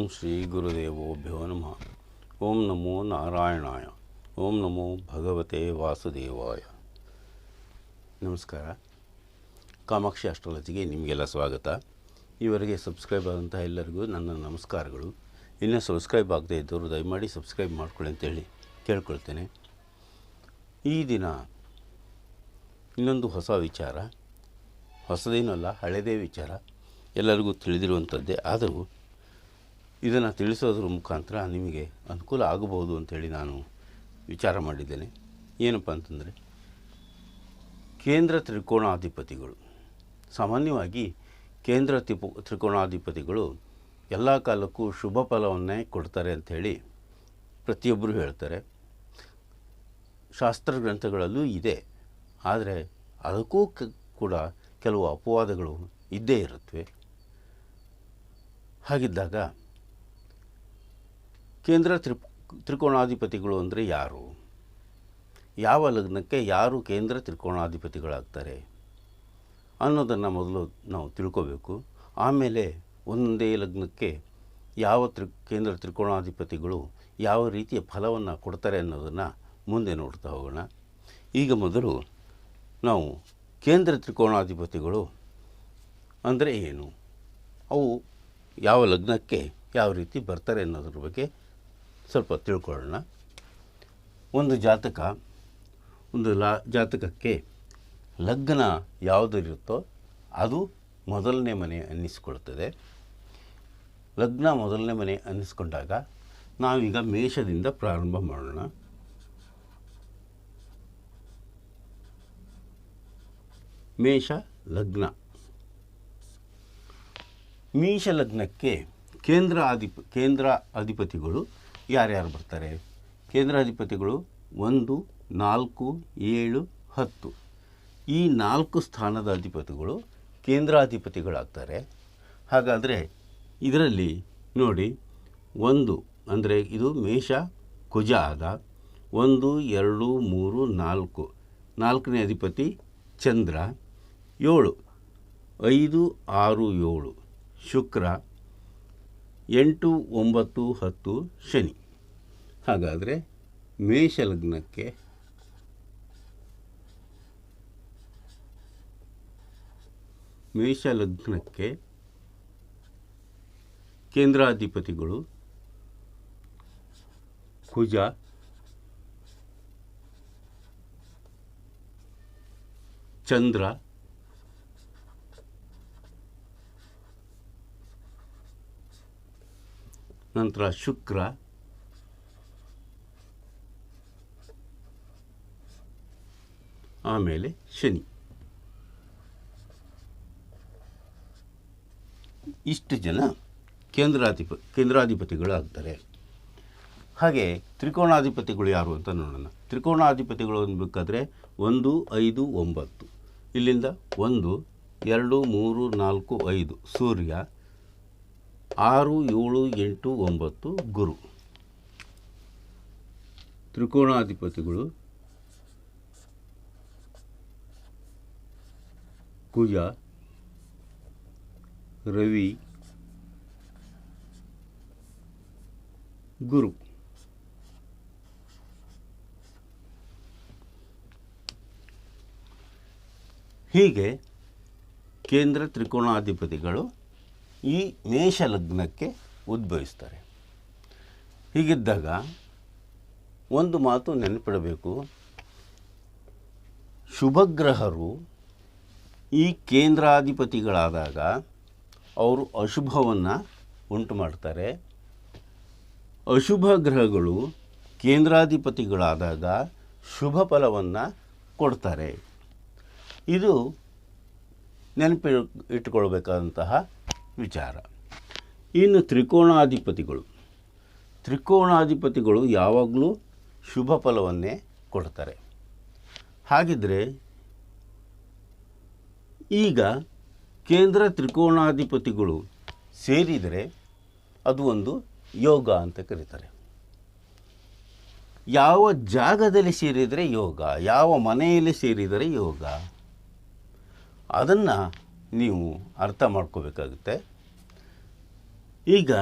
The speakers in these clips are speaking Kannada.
ಓಂ ಶ್ರೀ ಗುರುದೇವೋಭ್ಯೋ ನಮಃ ಓಂ ನಮೋ ನಾರಾಯಣಾಯ ಓಂ ನಮೋ ಭಗವತೆ ವಾಸುದೇವಾಯ ನಮಸ್ಕಾರ ಕಾಮಾಕ್ಷಿ ಅಸ್ಟ್ರಾಲಜಿಗೆ ನಿಮಗೆಲ್ಲ ಸ್ವಾಗತ. ಈವರೆಗೆ ಸಬ್ಸ್ಕ್ರೈಬ್ ಆದಂತಹ ಎಲ್ಲರಿಗೂ ನನ್ನ ನಮಸ್ಕಾರಗಳು. ಇನ್ನೂ ಸಬ್ಸ್ಕ್ರೈಬ್ ಆಗದೇ ಇದ್ದವರು ದಯಮಾಡಿ ಸಬ್ಸ್ಕ್ರೈಬ್ ಮಾಡ್ಕೊಳ್ಳಿ ಅಂತೇಳಿ ಕೇಳ್ಕೊಳ್ತೇನೆ. ಈ ದಿನ ಇನ್ನೊಂದು ಹೊಸ ವಿಚಾರ ಹೊಸದೇನಲ್ಲ ಹಳೆಯದೇ ವಿಚಾರ. ಎಲ್ಲರಿಗೂ ತಿಳಿದಿರುವಂಥದ್ದೇ. ಆದರೂ ಇದನ್ನು ತಿಳಿಸೋದ್ರ ಮುಖಾಂತರ ನಿಮಗೆ ಅನುಕೂಲ ಆಗಬಹುದು ಅಂಥೇಳಿ ನಾನು ವಿಚಾರ ಮಾಡಿದ್ದೇನೆ. ಏನಪ್ಪ ಅಂತಂದರೆ, ಕೇಂದ್ರ ತ್ರಿಕೋಣಾಧಿಪತಿಗಳು, ಸಾಮಾನ್ಯವಾಗಿ ಕೇಂದ್ರ ತ್ರಿಪು ತ್ರಿಕೋಣಾಧಿಪತಿಗಳು ಎಲ್ಲ ಕಾಲಕ್ಕೂ ಶುಭ ಫಲವನ್ನೇ ಕೊಡ್ತಾರೆ ಅಂಥೇಳಿ ಪ್ರತಿಯೊಬ್ಬರು ಹೇಳ್ತಾರೆ. ಶಾಸ್ತ್ರ ಗ್ರಂಥಗಳಲ್ಲೂ ಇದೆ. ಆದರೆ ಅದಕ್ಕೂ ಕೂಡ ಕೆಲವು ಅಪವಾದಗಳು ಇದ್ದೇ ಇರುತ್ತವೆ ಹಾಗಿದ್ದಾಗ ಕೇಂದ್ರ ತ್ರಿ ತ್ರಿಕೋಣಾಧಿಪತಿಗಳು ಅಂದರೆ ಯಾರು? ಯಾವ ಲಗ್ನಕ್ಕೆ ಯಾರು ಕೇಂದ್ರ ತ್ರಿಕೋಣಾಧಿಪತಿಗಳಾಗ್ತಾರೆ ಅನ್ನೋದನ್ನು ಮೊದಲು ನಾವು ತಿಳ್ಕೋಬೇಕು. ಆಮೇಲೆ ಒಂದೇ ಲಗ್ನಕ್ಕೆ ಯಾವ ತ್ರಿ, ಕೇಂದ್ರ ತ್ರಿಕೋಣಾಧಿಪತಿಗಳು ಯಾವ ರೀತಿಯ ಫಲವನ್ನು ಕೊಡ್ತಾರೆ ಅನ್ನೋದನ್ನು ಮುಂದೆ ನೋಡ್ತಾ ಹೋಗೋಣ. ಈಗ ಮೊದಲು ನಾವು ಕೇಂದ್ರ ತ್ರಿಕೋಣಾಧಿಪತಿಗಳು ಅಂದರೆ ಏನು? ಅವು ಯಾವ ಲಗ್ನಕ್ಕೆ ಯಾವ ರೀತಿ ಬರ್ತಾರೆ ಅನ್ನೋದ್ರ ಬಗ್ಗೆ ಸ್ವಲ್ಪ ತಿಳ್ಕೊಳ್ಳೋಣ. ಒಂದು ಜಾತಕ, ಒಂದು ಲಾ, ಜಾತಕಕ್ಕೆ ಲಗ್ನ ಯಾವುದಿರುತ್ತೋ ಅದು ಮೊದಲನೇ ಮನೆ ಅನ್ನಿಸ್ಕೊಳ್ತದೆ. ಲಗ್ನ ಮೊದಲನೇ ಮನೆ ಅನ್ನಿಸ್ಕೊಂಡಾಗ ನಾವೀಗ ಮೇಷದಿಂದ ಪ್ರಾರಂಭ ಮಾಡೋಣ. ಮೇಷ, ಲಗ್ನ. ಮೀಷ ಲಗ್ನಕ್ಕೆ ಕೇಂದ್ರ ಅಧಿಪ ಕೇಂದ್ರ ಅಧಿಪತಿಗಳು ಯಾರ್ಯಾರು ಬರ್ತಾರೆ? ಕೇಂದ್ರಾಧಿಪತಿಗಳು ಒಂದು, ನಾಲ್ಕು, ಏಳು, ಹತ್ತು. ಈ ನಾಲ್ಕು ಸ್ಥಾನದ ಅಧಿಪತಿಗಳು ಕೇಂದ್ರಾಧಿಪತಿಗಳಾಗ್ತಾರೆ. ಹಾಗಾದರೆ ಇದರಲ್ಲಿ ನೋಡಿ, ಒಂದು ಅಂದರೆ ಇದು ಮೇಷ, ಕುಜ ಆದ. ಒಂದು, ಎರಡು, ಮೂರು, ನಾಲ್ಕು. ನಾಲ್ಕನೇ ಅಧಿಪತಿ ಚಂದ್ರ. ಏಳು, ಐದು, ಆರು, ಏಳು. ಶುಕ್ರ, ಎಂಟು, ಒಂಬತ್ತು, ಹತ್ತು, ಶನಿ. ಹಾಗಾದರೆ ಮೇಷ ಲಗ್ನಕ್ಕೆ ಮೇಷ ಲಗ್ನಕ್ಕೆ ಕೇಂದ್ರಾಧಿಪತಿಗಳು ಕುಜ ಚಂದ್ರ ನಂತರ ಶುಕ್ರ ಆಮೇಲೆ ಶನಿ. ಇಷ್ಟು ಜನ ಕೇಂದ್ರಾಧಿಪ, ಕೇಂದ್ರಾಧಿಪತಿಗಳಾಗ್ತಾರೆ. ಹಾಗೆ ತ್ರಿಕೋಣಾಧಿಪತಿಗಳು ಯಾರು ಅಂತ ನೋಡೋಣ. ತ್ರಿಕೋಣಾಧಿಪತಿಗಳು ಅನ್ಬೇಕಾದ್ರೆ ಒಂದು, ಐದು, ಒಂಬತ್ತು. ಇಲ್ಲಿಂದ ಒಂದು, ಎರಡು, ಮೂರು, ನಾಲ್ಕು, ಐದು. ಸೂರ್ಯ, ಆರು, ಏಳು, ಎಂಟು, ಒಂಬತ್ತು, ಗುರು. ತ್ರಿಕೋಣಾಧಿಪತಿಗಳು ಕುಜ ರವಿ, ಗುರು. ಹೀಗೆ ಕೇಂದ್ರ ತ್ರಿಕೋಣಾಧಿಪತಿಗಳು ಈ ಮೇಷ ಲಗ್ನಕ್ಕೆ ಉದ್ಭವಿಸ್ತಾರೆ. ಹೀಗಿದ್ದಾಗ ಒಂದು ಮಾತು ನೆನಪಿಡಬೇಕು. ಶುಭಗ್ರಹರು ಈ ಕೇಂದ್ರಾಧಿಪತಿಗಳಾದಾಗ ಅವರು ಅಶುಭವನ್ನು ಉಂಟು ಮಾಡ್ತಾರೆ. ಅಶುಭ ಗ್ರಹಗಳು ಕೇಂದ್ರಾಧಿಪತಿಗಳಾದಾಗ ಶುಭ ಫಲವನ್ನು ಕೊಡ್ತಾರೆ. ಇದು ನೆನಪಿ ಇಟ್ಟುಕೊಳ್ಬೇಕಾದಂತಹ ವಿಚಾರ. ಇನ್ನು ತ್ರಿಕೋಣಾಧಿಪತಿಗಳು. ತ್ರಿಕೋಣಾಧಿಪತಿಗಳು ಯಾವಾಗಲೂ ಶುಭ ಫಲವನ್ನೇ ಕೊಡ್ತಾರೆ. ಹಾಗಿದ್ದರೆ ಈಗ ಕೇಂದ್ರ ತ್ರಿಕೋಣಾಧಿಪತಿಗಳು ಸೇರಿದರೆ ಅದು ಒಂದು ಯೋಗ ಅಂತ ಕರೀತಾರೆ. ಯಾವ ಜಾಗದಲ್ಲಿ ಸೇರಿದರೆ ಯೋಗ, ಯಾವ ಮನೆಯಲ್ಲಿ ಸೇರಿದರೆ ಯೋಗ? ಅದನ್ನು ನೀವು ಅರ್ಥ ಮಾಡ್ಕೋಬೇಕಾಗುತ್ತೆ. ಈಗ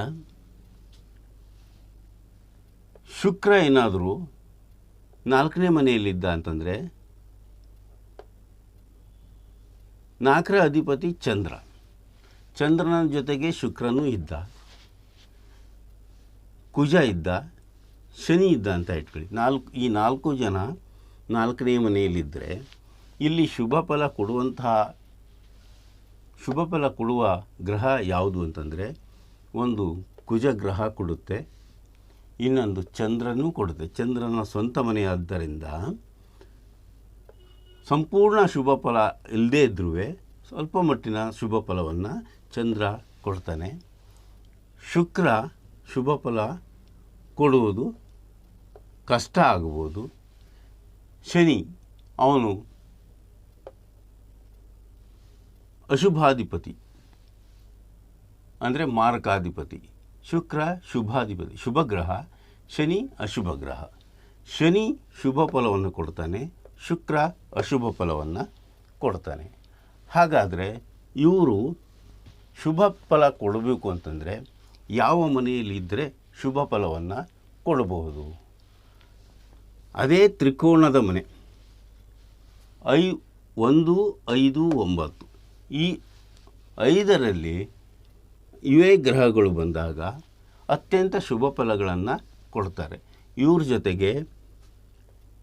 ಶುಕ್ರ ಏನಾದರೂ ನಾಲ್ಕನೇ ಮನೆಯಲ್ಲಿದ್ದ ಅಂತಂದರೆ ನಾಲ್ಕರ ಅಧಿಪತಿ ಚಂದ್ರ. ಚಂದ್ರನ ಜೊತೆಗೆ ಶುಕ್ರನೂ ಇದ್ದ. ಕುಜ ಇದ್ದ. ಶನಿ ಇದ್ದ ಅಂತ ಇಟ್ಕೊಳ್ಳಿ. ನಾಲ್ಕು, ಈ ನಾಲ್ಕು ಜನ ನಾಲ್ಕನೇ ಮನೆಯಲ್ಲಿದ್ದರೆ ಇಲ್ಲಿ ಶುಭ ಫಲ ಕೊಡುವಂತಹ, ಶುಭ ಫಲ ಕೊಡುವ ಗ್ರಹ ಯಾವುದು ಅಂತಂದರೆ ಒಂದು ಕುಜ ಗ್ರಹ ಕೊಡುತ್ತೆ. ಇನ್ನೊಂದು ಚಂದ್ರನೂ ಕೊಡುತ್ತೆ. ಚಂದ್ರನ ಸ್ವಂತ ಮನೆಯಾದ್ದರಿಂದ ಸಂಪೂರ್ಣ ಶುಭ ಫಲ ಇಲ್ಲದೇ ಇದ್ರೂ ಸ್ವಲ್ಪ ಮಟ್ಟಿನ ಶುಭ ಫಲವನ್ನು ಚಂದ್ರ ಕೊಡ್ತಾನೆ. ಶುಕ್ರ ಶುಭ ಫಲ ಕೊಡುವುದು ಕಷ್ಟ ಆಗ್ಬೋದು. ಶನಿ ಅವನು ಅಶುಭಾಧಿಪತಿ. ಅಂದರೆ ಮಾರಕಾಧಿಪತಿ. ಶುಕ್ರ ಶುಭಾಧಿಪತಿ. ಶುಭ ಗ್ರಹ, ಶನಿ ಅಶುಭ ಗ್ರಹ. ಶನಿ ಶುಭ ಫಲವನ್ನು ಕೊಡ್ತಾನೆ. ಶುಕ್ರ ಅಶುಭ ಫಲವನ್ನು ಕೊಡ್ತಾನೆ. ಹಾಗಾದರೆ ಇವರು ಶುಭ ಫಲ ಕೊಡಬೇಕು ಅಂತಂದರೆ ಯಾವ ಮನೆಯಲ್ಲಿ ಇದ್ದರೆ ಶುಭ ಫಲವನ್ನು ಕೊಡಬಹುದು? ಅದೇ ತ್ರಿಕೋಣದ ಮನೆ. ಐ, ಒಂದು, ಐದು, ಒಂಬತ್ತು. ಈ ಐದರಲ್ಲಿ ಇವೇ ಗ್ರಹಗಳು ಬಂದಾಗ ಅತ್ಯಂತ ಶುಭ ಫಲಗಳನ್ನು ಕೊಡ್ತಾರೆ. ಇವ್ರ ಜೊತೆಗೆ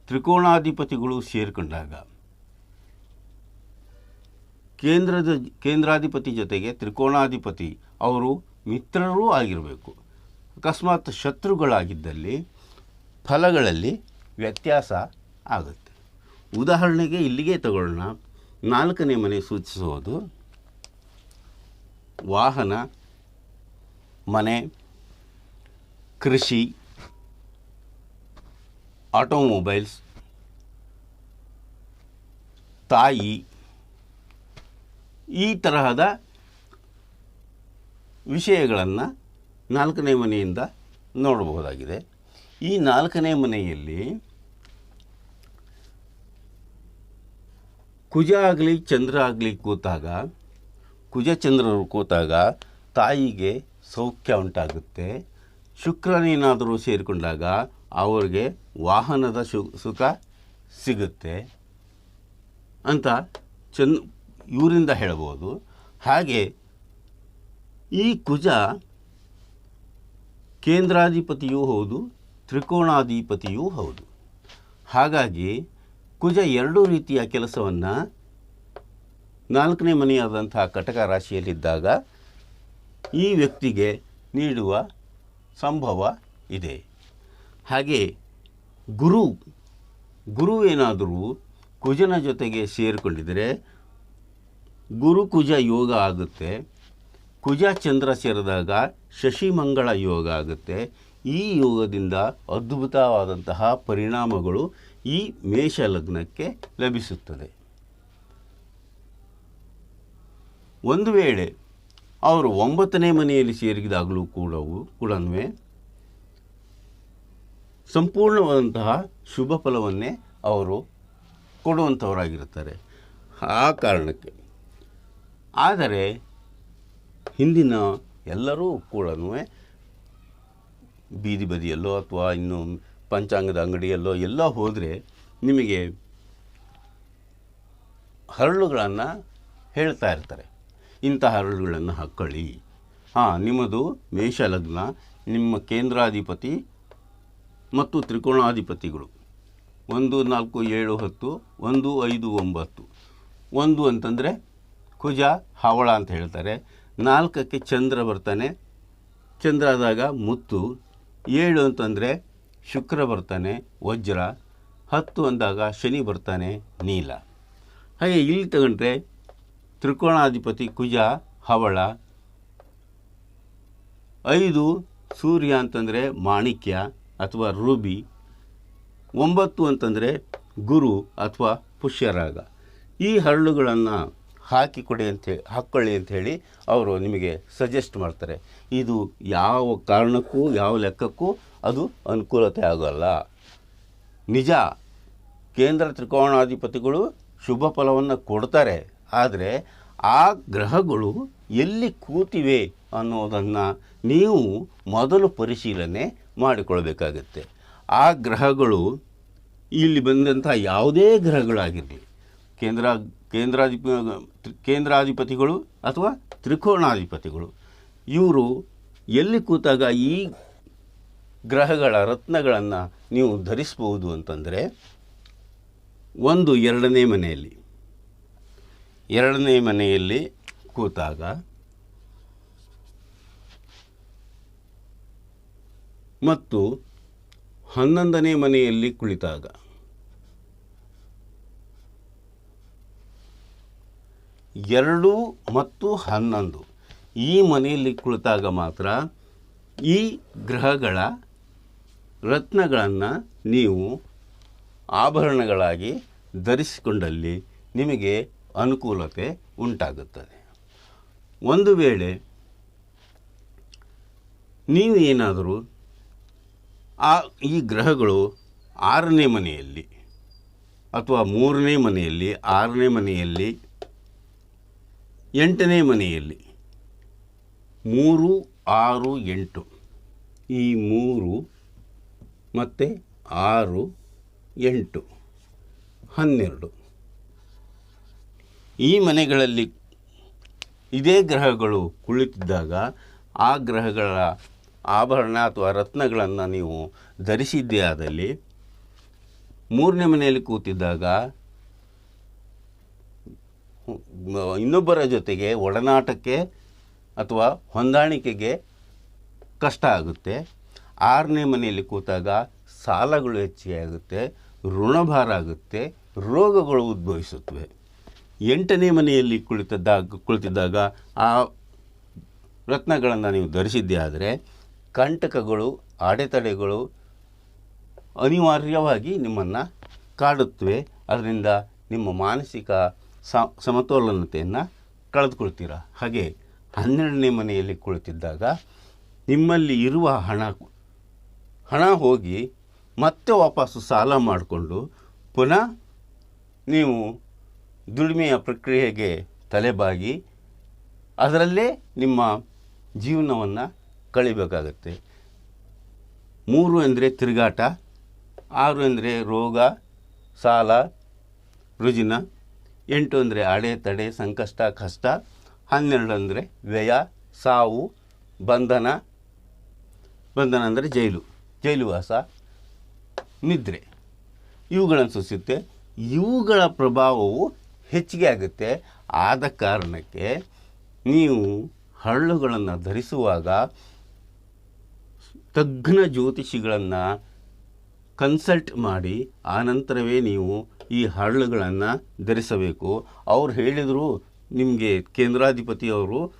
ತ್ರಿಕೋಣಾಧಿಪತಿಗಳು ಸೇರಿಕೊಂಡಾಗ ಕೇಂದ್ರದ ಕೇಂದ್ರಾಧಿಪತಿ ಜೊತೆಗೆ ತ್ರಿಕೋಣಾಧಿಪತಿ ಅವರು ಮಿತ್ರರೂ ಆಗಿರಬೇಕು. ಅಕಸ್ಮಾತ್ ಶತ್ರುಗಳಾಗಿದ್ದಲ್ಲಿ ಫಲಗಳಲ್ಲಿ ವ್ಯತ್ಯಾಸ ಆಗುತ್ತೆ. ಉದಾಹರಣೆಗೆ ಇಲ್ಲಿಗೆ ತಗೊಳ್ಳೋಣ. ನಾಲ್ಕನೇ ಮನೆ ಸೂಚಿಸುವುದು ವಾಹನ, ಮನೆ, ಕೃಷಿ ಆಟೋಮೊಬೈಲ್ಸ್, ತಾಯಿ, ಈ ತರಹದ ವಿಷಯಗಳನ್ನು ನಾಲ್ಕನೇ ಮನೆಯಿಂದ ನೋಡಬಹುದಾಗಿದೆ. ಈ ನಾಲ್ಕನೇ ಮನೆಯಲ್ಲಿ ಕುಜ ಆಗಲಿ, ಚಂದ್ರ ಆಗಲಿ ಕೂತಾಗ, ಕುಜ ಚಂದ್ರರು ಕೂತಾಗ ತಾಯಿಗೆ ಸೌಖ್ಯ ಉಂಟಾಗುತ್ತೆ. ಶುಕ್ರನೇನಾದರೂ ಸೇರಿಕೊಂಡಾಗ ಅವರಿಗೆ ವಾಹನದ ಶು, ಸುಖ ಸಿಗುತ್ತೆ ಅಂತ ಚನ್ ಇವರಿಂದ ಹೇಳ್ಬೋದು. ಹಾಗೆ ಈ ಕುಜ ಕೇಂದ್ರಾಧಿಪತಿಯೂ ಹೌದು, ತ್ರಿಕೋಣಾಧಿಪತಿಯೂ ಹೌದು. ಹಾಗಾಗಿ ಕುಜ ಎರಡೂ ರೀತಿಯ ಕೆಲಸವನ್ನು ನಾಲ್ಕನೇ ಮನೆಯಾದಂತಹ ಕಟಕ ರಾಶಿಯಲ್ಲಿದ್ದಾಗ ಈ ವ್ಯಕ್ತಿಗೆ ನೀಡುವ ಸಂಭವ ಇದೆ. ಹಾಗೆ ಗುರು ಗುರು ಏನಾದರೂ ಕುಜನ ಜೊತೆಗೆ ಸೇರಿಕೊಂಡಿದ್ದರೆ ಗುರು ಕುಜ ಯೋಗ ಆಗುತ್ತೆ. ಕುಜ ಚಂದ್ರ ಸೇರಿದಾಗ ಶಶಿಮಂಗಳ ಯೋಗ ಆಗುತ್ತೆ. ಈ ಯೋಗದಿಂದ ಅದ್ಭುತವಾದಂತಹ ಪರಿಣಾಮಗಳು ಈ ಮೇಷ ಲಗ್ನಕ್ಕೆ ಲಭಿಸುತ್ತದೆ. ಒಂದು ವೇಳೆ ಅವರು ಒಂಬತ್ತನೇ ಮನೆಯಲ್ಲಿ ಸೇರಿದಾಗಲೂ ಕೂಡ ಕೂಡ ಸಂಪೂರ್ಣವಾದಂತಹ ಶುಭ ಫಲವನ್ನೇ ಅವರು ಕೊಡುವಂಥವರಾಗಿರುತ್ತಾರೆ. ಆ ಕಾರಣಕ್ಕೆ. ಆದರೆ, ಹಿಂದಿನ ಎಲ್ಲರೂ ಕೂಡ ಬೀದಿ ಬದಿಯಲ್ಲೋ ಅಥವಾ ಇನ್ನು ಪಂಚಾಂಗದ ಅಂಗಡಿಯಲ್ಲೋ ಎಲ್ಲ ಹೋದರೆ ನಿಮಗೆ ಹರಳುಗಳನ್ನು ಹೇಳ್ತಾ ಇರ್ತಾರೆ. ಇಂಥ ಹರಳುಗಳನ್ನು ಹಾಕ್ಕೊಳ್ಳಿ ಹಾಂ, ನಿಮ್ಮದು ಮೇಷ ಲಗ್ನ ನಿಮ್ಮ ಕೇಂದ್ರಾಧಿಪತಿ ಮತ್ತು ತ್ರಿಕೋಣಾಧಿಪತಿಗಳು. ಒಂದು, ನಾಲ್ಕು, ಏಳು, ಹತ್ತು, ಒಂದು, ಐದು, ಒಂಬತ್ತು. ಒಂದು ಅಂತಂದರೆ ಕುಜ, ಹವಳ ಅಂತ ಹೇಳ್ತಾರೆ. ನಾಲ್ಕಕ್ಕೆ ಚಂದ್ರ ಬರ್ತಾನೆ. ಚಂದ್ರ ಆದಾಗ ಮುತ್ತು. ಏಳು ಅಂತಂದರೆ ಶುಕ್ರ ಬರ್ತಾನೆ, ವಜ್ರ. ಹತ್ತು ಅಂದಾಗ ಶನಿ ಬರ್ತಾನೆ, ನೀಲ. ಹಾಗೆ ಇಲ್ಲಿ ತಗೊಂಡ್ರೆ ತ್ರಿಕೋಣಾಧಿಪತಿ ಕುಜ, ಹವಳ. ಐದು ಸೂರ್ಯ ಅಂತಂದರೆ ಮಾಣಿಕ್ಯ. ಅಥವಾ ರೂಬಿ, ಒಂಬತ್ತು ಅಂತಂದರೆ ಗುರು ಅಥವಾ ಪುಷ್ಯರಾಗ. ಈ ಹರಳುಗಳನ್ನು ಹಾಕಿ ಕೊಡಿ ಅಂತ ಹಾಕ್ಕೊಳ್ಳಿ ಅಂಥೇಳಿ ಅವರು ನಿಮಗೆ ಸಜೆಸ್ಟ್ ಮಾಡ್ತಾರೆ. ಇದು ಯಾವ ಕಾರಣಕ್ಕೂ, ಯಾವ ಲೆಕ್ಕಕ್ಕೂ ಅದು ಅನುಕೂಲತೆ ಆಗೋಲ್ಲ. ನಿಜ, ಕೇಂದ್ರ ತ್ರಿಕೋಣಾಧಿಪತಿಗಳು ಶುಭ ಫಲವನ್ನು ಕೊಡ್ತಾರೆ, ಆದರೆ ಆ ಗ್ರಹಗಳು ಎಲ್ಲಿ ಕೂತಿವೆ ಅನ್ನೋದನ್ನು ನೀವು ಮೊದಲು ಪರಿಶೀಲನೆ ಮಾಡಿಕೊಳ್ಬೇಕಾಗತ್ತೆ ಆ ಗ್ರಹಗಳು ಇಲ್ಲಿ ಬಂದಂಥ ಯಾವುದೇ ಗ್ರಹಗಳಾಗಿರಲಿ, ಕೇಂದ್ರ, ಕೇಂದ್ರಾಧಿಪ, ಕೇಂದ್ರಾಧಿಪತಿಗಳು ಅಥವಾ ತ್ರಿಕೋಣಾಧಿಪತಿಗಳು, ಇವರು ಎಲ್ಲಿ ಕೂತಾಗ ಈ ಗ್ರಹಗಳ ರತ್ನಗಳನ್ನು ನೀವು ಧರಿಸ್ಬೋದು ಅಂತಂದರೆ ಒಂದು ಎರಡನೇ ಮನೆಯಲ್ಲಿ. ಎರಡನೇ ಮನೆಯಲ್ಲಿ ಕೂತಾಗ ಮತ್ತು ಹನ್ನೊಂದನೇ ಮನೆಯಲ್ಲಿ ಕುಳಿತಾಗ. ಎರಡು ಮತ್ತು ಹನ್ನೊಂದು. ಈ ಮನೆಯಲ್ಲಿ ಕುಳಿತಾಗ ಮಾತ್ರ ಈ ಗ್ರಹಗಳ ರತ್ನಗಳನ್ನು ನೀವು ಆಭರಣಗಳಾಗಿ ಧರಿಸಿಕೊಂಡಲ್ಲಿ ನಿಮಗೆ ಅನುಕೂಲತೆ ಉಂಟಾಗುತ್ತದೆ. ಒಂದು ವೇಳೆ ನೀವು ಏನಾದರೂ ಆ ಈ ಗ್ರಹಗಳು ಆರನೇ ಮನೆಯಲ್ಲಿ ಅಥವಾ ಮೂರನೇ ಮನೆಯಲ್ಲಿ, ಆರನೇ ಮನೆಯಲ್ಲಿ, ಎಂಟನೇ ಮನೆಯಲ್ಲಿ, ಮೂರು, ಆರು, ಎಂಟು. ಈ ಮೂರು ಮತ್ತು ಆರು, ಎಂಟು, ಹನ್ನೆರಡು. ಈ ಮನೆಗಳಲ್ಲಿ ಇದೇ ಗ್ರಹಗಳು ಕುಳಿತಿದ್ದಾಗ ಆ ಗ್ರಹಗಳ ಆಭರಣ ಅಥವಾ ರತ್ನಗಳನ್ನು ನೀವು ಧರಿಸಿದ್ದೇ ಆದಲ್ಲಿ ಮೂರನೇ ಮನೆಯಲ್ಲಿ ಕೂತಿದ್ದಾಗ ಇನ್ನೊಬ್ಬರ ಜೊತೆಗೆ ಒಡನಾಟಕ್ಕೆ ಅಥವಾ ಹೊಂದಾಣಿಕೆಗೆ ಕಷ್ಟ ಆಗುತ್ತೆ. ಆರನೇ ಮನೆಯಲ್ಲಿ ಕೂತಾಗ ಸಾಲಗಳು ಹೆಚ್ಚಿಗೆ ಋಣಭಾರ ಆಗುತ್ತೆ, ರೋಗಗಳು ಉದ್ಭವಿಸುತ್ತವೆ. ಎಂಟನೇ ಮನೆಯಲ್ಲಿ ಕುಳಿತಿದ್ದಾಗ ಕುಳಿತಿದ್ದಾಗ ಆ ರತ್ನಗಳನ್ನು ನೀವು ಧರಿಸಿದ್ದೇ ಆದರೆ ಕಂಟಕಗಳು, ಅಡೆತಡೆಗಳು ಅನಿವಾರ್ಯವಾಗಿ ನಿಮ್ಮನ್ನು ಕಾಡುತ್ತವೆ. ಅದರಿಂದ ನಿಮ್ಮ ಮಾನಸಿಕ ಸಮತೋಲನತೆಯನ್ನು ಕಳೆದುಕೊಳ್ತೀರ? ಹಾಗೆ ಹನ್ನೆರಡನೇ ಮನೆಯಲ್ಲಿ ಕುಳಿತಿದ್ದಾಗ ನಿಮ್ಮಲ್ಲಿ ಇರುವ ಹಣ ಹಣ ಹೋಗಿ ಮತ್ತೆ ವಾಪಸ್ಸು ಸಾಲ ಮಾಡಿಕೊಂಡು ಪುನಃ ನೀವು ದುಡಿಮೆಯ ಪ್ರಕ್ರಿಯೆಗೆ ತಲೆಬಾಗಿ, ಅದರಲ್ಲೇ ನಿಮ್ಮ ಜೀವನವನ್ನು ಕಳಿಬೇಕಾಗತ್ತೆ. ಮೂರು ಎಂದರೆ ತಿರುಗಾಟ, ಆರು ಅಂದರೆ ರೋಗ, ಸಾಲ, ರುಜಿನ, ಎಂಟು ಅಂದರೆ ಅಡೆತಡೆ ಸಂಕಷ್ಟ, ಕಷ್ಟ, ಹನ್ನೆರಡು ಅಂದರೆ ವ್ಯಯ, ಸಾವು, ಬಂಧನ ಬಂಧನ ಅಂದರೆ ಜೈಲು, ಜೈಲುವಾಸ, ನಿದ್ರೆ. ಇವುಗಳನ್ನು ಸೂಚಿಸುತ್ತೆ. ಇವುಗಳ ಪ್ರಭಾವವು ಹೆಚ್ಚಿಗೆ ಆಗುತ್ತೆ. ಆದ ಕಾರಣಕ್ಕೆ ನೀವು ಹಳ್ಳುಗಳನ್ನು ಧರಿಸುವಾಗ ತಜ್ಞ ಜ್ಯೋತಿಷಿಗಳನ್ನು ಕನ್ಸಲ್ಟ್ ಮಾಡಿ ಆನಂತರವೇ ನೀವು ಈ ಹರಳುಗಳನ್ನು ಧರಿಸಬೇಕು. ಅವ್ರು ಹೇಳಿದರು, ನಿಮಗೆ ಕೇಂದ್ರಾಧಿಪತಿಯವರು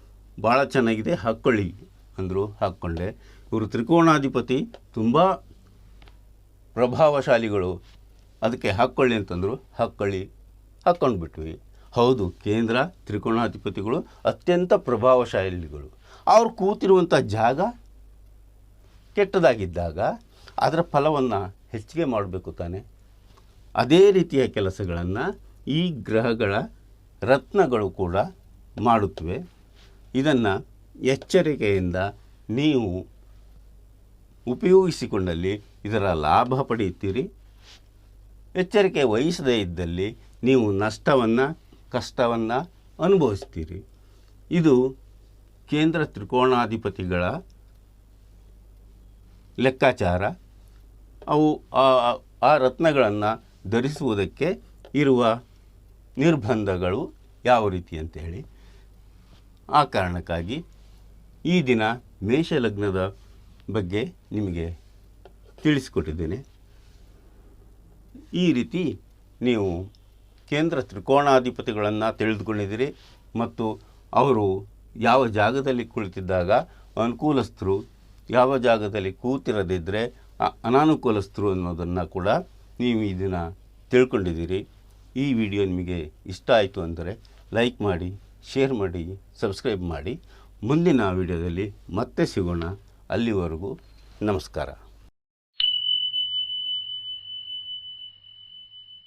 ಭಾಳ ಚೆನ್ನಾಗಿದೆ, ಹಾಕ್ಕೊಳ್ಳಿ. ಅಂದರು, ಹಾಕ್ಕೊಂಡೆ. ಇವರು ತ್ರಿಕೋಣಾಧಿಪತಿ, ತುಂಬ ಪ್ರಭಾವಶಾಲಿಗಳು. ಅದಕ್ಕೆ ಹಾಕ್ಕೊಳ್ಳಿ ಅಂತಂದರು, ಹಾಕ್ಕೊಳ್ಳಿ. ಹಾಕ್ಕೊಂಡು ಬಿಟ್ವಿ ಹೌದು, ಕೇಂದ್ರ ತ್ರಿಕೋಣಾಧಿಪತಿಗಳು ಅತ್ಯಂತ ಪ್ರಭಾವಶಾಲಿಗಳು. ಅವ್ರು ಕೂತಿರುವಂಥ ಜಾಗ ಕೆಟ್ಟದಾಗಿದ್ದಾಗ ಅದರ ಫಲವನ್ನು ಹೆಚ್ಚಿಗೆ ಮಾಡಬೇಕು ತಾನೆ. ಅದೇ ರೀತಿಯ ಕೆಲಸಗಳನ್ನು ಈ ಗ್ರಹಗಳ ರತ್ನಗಳು ಕೂಡ ಮಾಡುತ್ತವೆ. ಇದನ್ನು ಎಚ್ಚರಿಕೆಯಿಂದ ನೀವು ಉಪಯೋಗಿಸಿಕೊಂಡಲ್ಲಿ ಇದರ ಲಾಭ ಪಡೆಯುತ್ತೀರಿ. ಎಚ್ಚರಿಕೆ ವಹಿಸದೇ ಇದ್ದಲ್ಲಿ ನೀವು ನಷ್ಟವನ್ನು, ಕಷ್ಟವನ್ನು ಅನುಭವಿಸ್ತೀರಿ. ಇದು ಕೇಂದ್ರ ತ್ರಿಕೋಣಾಧಿಪತಿಗಳ ಲೆಕ್ಕಾಚಾರ. ಅವು ಆ- ರತ್ನಗಳನ್ನು ಧರಿಸುವುದಕ್ಕೆ ಇರುವ ನಿರ್ಬಂಧಗಳು ಯಾವ ರೀತಿ ಅಂತ ಹೇಳಿ. ಆ ಕಾರಣಕ್ಕಾಗಿ ಈ ದಿನ ಮೇಷ ಲಗ್ನದ ಬಗ್ಗೆ ನಿಮಗೆ ತಿಳಿಸಿಕೊಟ್ಟಿದ್ದೇನೆ. ಈ ರೀತಿ ನೀವು ಕೇಂದ್ರ ತ್ರಿಕೋಣಾಧಿಪತಿಗಳನ್ನು ತಿಳಿದುಕೊಂಡಿದ್ದೀರಿ ಮತ್ತು ಅವರು ಯಾವ ಜಾಗದಲ್ಲಿ ಕುಳಿತಿದ್ದಾಗ ಅನುಕೂಲಸ್ಥರು ಯಾವ ಜಾಗದಲ್ಲಿ ಕೂತಿರದಿದ್ದರೆ ಆ ಅನಾನುಕೂಲಸ್ಥರು ಅನ್ನೋದನ್ನು ಕೂಡ ನೀವು ಈ ದಿನ ತಿಳ್ಕೊಂಡಿದ್ದೀರಿ. ಈ ವಿಡಿಯೋ ನಿಮಗೆ ಇಷ್ಟ ಆಯಿತು ಅಂದರೆ ಲೈಕ್ ಮಾಡಿ, ಶೇರ್ ಮಾಡಿ, ಸಬ್ಸ್ಕ್ರೈಬ್ ಮಾಡಿ. ಮುಂದಿನ ವಿಡಿಯೋದಲ್ಲಿ ಮತ್ತೆ ಸಿಗೋಣ. ಅಲ್ಲಿವರೆಗೂ ನಮಸ್ಕಾರ.